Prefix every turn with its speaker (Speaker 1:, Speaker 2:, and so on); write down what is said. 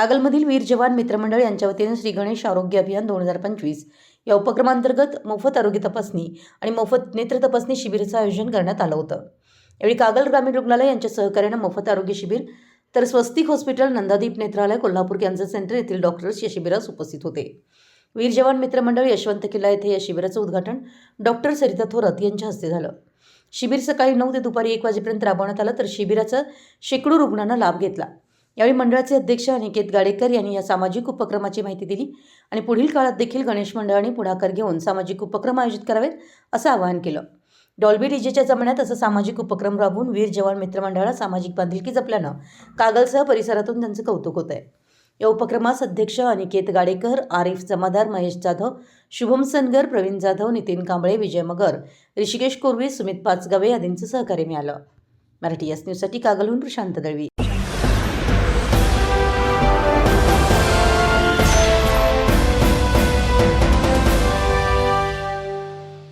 Speaker 1: कागलमधील वीर जवान मित्रमंडळ यांच्या वतीने श्री गणेश आरोग्य अभियान दोन हजार पंचवीस या उपक्रमांतर्गत मोफत आरोग्य तपासणी आणि मोफत नेत्र तपासणी शिबिराचं आयोजन करण्यात आलं होतं. यावेळी कागल ग्रामीण रुग्णालय यांच्या सहकार्यानं मोफत आरोग्य शिबिर तर Swastik hospital Nandadeep Netralaya Kolhapur cancer centre येथील डॉक्टर्स या शिबिरास उपस्थित होते. वीर जवान मित्रमंडळ यशवंत किल्ला येथे या शिबिराचं उद्घाटन डॉक्टर सरिता थोरात यांच्या हस्ते झालं. शिबिर सकाळी नऊ ते दुपारी एक वाजेपर्यंत राबवण्यात आलं तर शिबिराचा शेकडो रुग्णांना लाभ घेतला. यावेळी मंडळाचे अध्यक्ष अनिकेत गाडेकर यांनी या सामाजिक उपक्रमाची माहिती दिली आणि पुढील काळात देखील गणेश मंडळाने पुढाकार घेऊन सामाजिक उपक्रम आयोजित करावेत असं आवाहन केलं. डॉल्बी डीजेच्या जमान्यात असं सामाजिक उपक्रम राबवून वीर जवान मित्रमंडळाला सामाजिक बांधिलकी जपल्यानं कागलसह परिसरातून त्यांचं कौतुक होत आहे या उपक्रमास अध्यक्ष अनिकेत गाडेकर आरिफ जमादार महेश जाधव शुभम सनगर प्रवीण जाधव नितीन कांबळे विजय मगर ऋषिकेश कोरवी सुमित पाचगावे आदींचं सहकार्य मिळालं. मराठी एस न्यूजसाठी कागलहून प्रशांत दळवी.